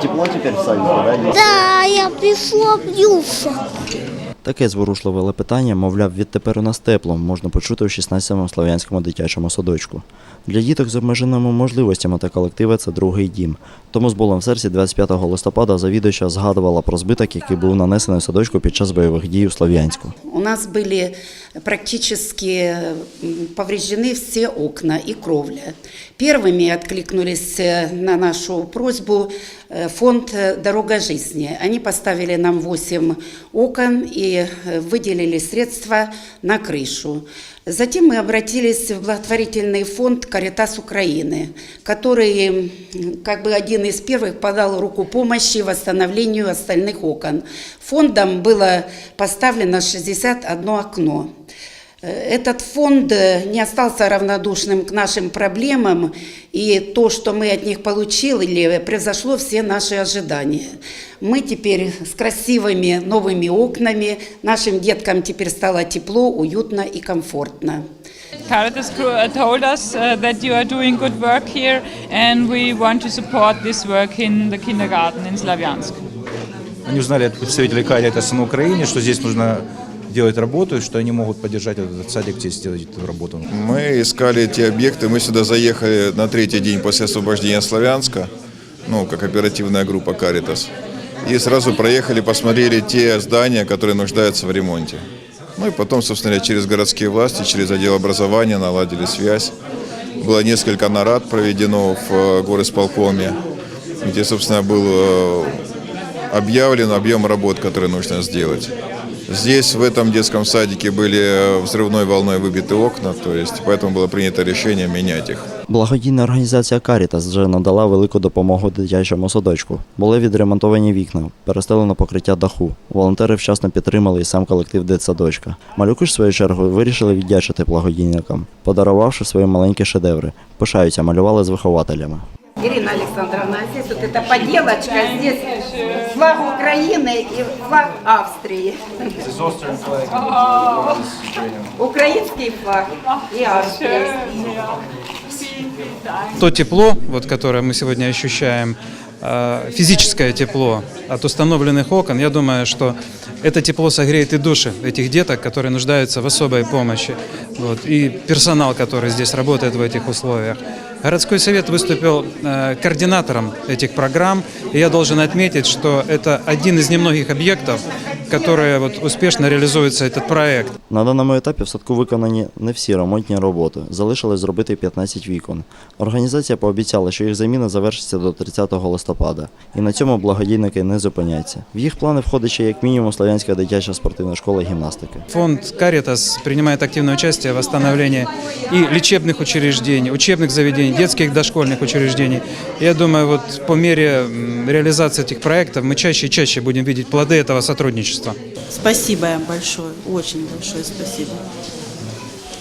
Тепло теперь в садике, да? Да, я пішла б'юся. Таке зворушливе питання, мовляв, відтепер у нас тепло, можна почути у 16-му слов'янському дитячому садочку. Для діток з обмеженими можливостями та колектива це другий дім. Тому з болем в серці 25 листопада завідувача згадувала про збиток, який був нанесений садочку під час бойових дій у Слов'янську. У нас были практически повреждены все окна и кровля. Первыми откликнулись э, на нашу просьбу э, фонд э, «Дорога жизни». Они поставили нам 8 окон и выделили средства на крышу. Затем мы обратились в благотворительный фонд «Каритас Украины», который как бы один из первых подал руку помощи восстановлению остальных окон. Фондом было поставлено 61 окно. Э, Этот фонд э, не остался равнодушным к нашим проблемам, и то, что мы от них получили, превзошло все наши ожидания. Мы теперь с красивыми новыми окнами, нашим деткам теперь стало тепло, уютно и комфортно. Caritas crew, uh, told us uh, that you are doing good work here, and we want to support this work in the kindergarten in Slavyansk. Они узнали от представителей Каритаса на Украине, что здесь нужно делать работу, что они могут поддержать этот садик здесь сделать эту работу. Мы искали эти объекты. Мы сюда заехали на третий день после освобождения Славянска, ну, как оперативная группа «Каритас». И сразу проехали, посмотрели те здания, которые нуждаются в ремонте. Ну и потом, собственно говоря, через городские власти, через отдел образования наладили связь. Было несколько нарад проведено в э, горосполкоме, где, собственно, был э, объявлен объем работ, которые нужно сделать. Здесь, в этом детском садике, были э, взрывной волной выбиты окна, то есть поэтому было принято решение менять их. Благодійна організація Карітас вже надала велику допомогу дитячому садочку. Були відремонтовані вікна, перестелено покриття даху. Волонтери вчасно підтримали і сам колектив дитсадочка. Малюки ж в свою чергу вирішили віддячити благодійникам, подарувавши свої маленькі шедеври. Пишаються, малювали з вихователями. Ирина Александровна, а здесь вот эта поделочка, здесь флаг Украины и флаг Австрии. Украинский флаг и Австрия. То тепло, вот, которое мы сегодня ощущаем, э, физическое тепло от установленных окон, я думаю, что это тепло согреет и души этих деток, которые нуждаются в особой помощи, вот, и персонал, который здесь работает в этих условиях. Городской совет выступил э, координатором этих программ, и я должен отметить, что это один из немногих объектов, которые вот, успешно реализуется этот проект. На даному етапі в садку виконані не всі ремонтні роботи. Залишилось зробити 15 вікон. Організація пообіцяла, що їх заміна завершиться до 30 листопада. І на цьому благодійники не зупиняться. В їх плани входить ще як мінімум Слов'янська дитяча спортивна школа гімнастики. Фонд «Каритас» принимает активное участие в восстановлении и лечебных учреждений, учебных заведений, детских дошкольных учреждений. Я думаю, вот по мере м, реализации этих проектов мы чаще и чаще будем видеть плоды этого сотрудничества. Спасибо большое, очень большое спасибо.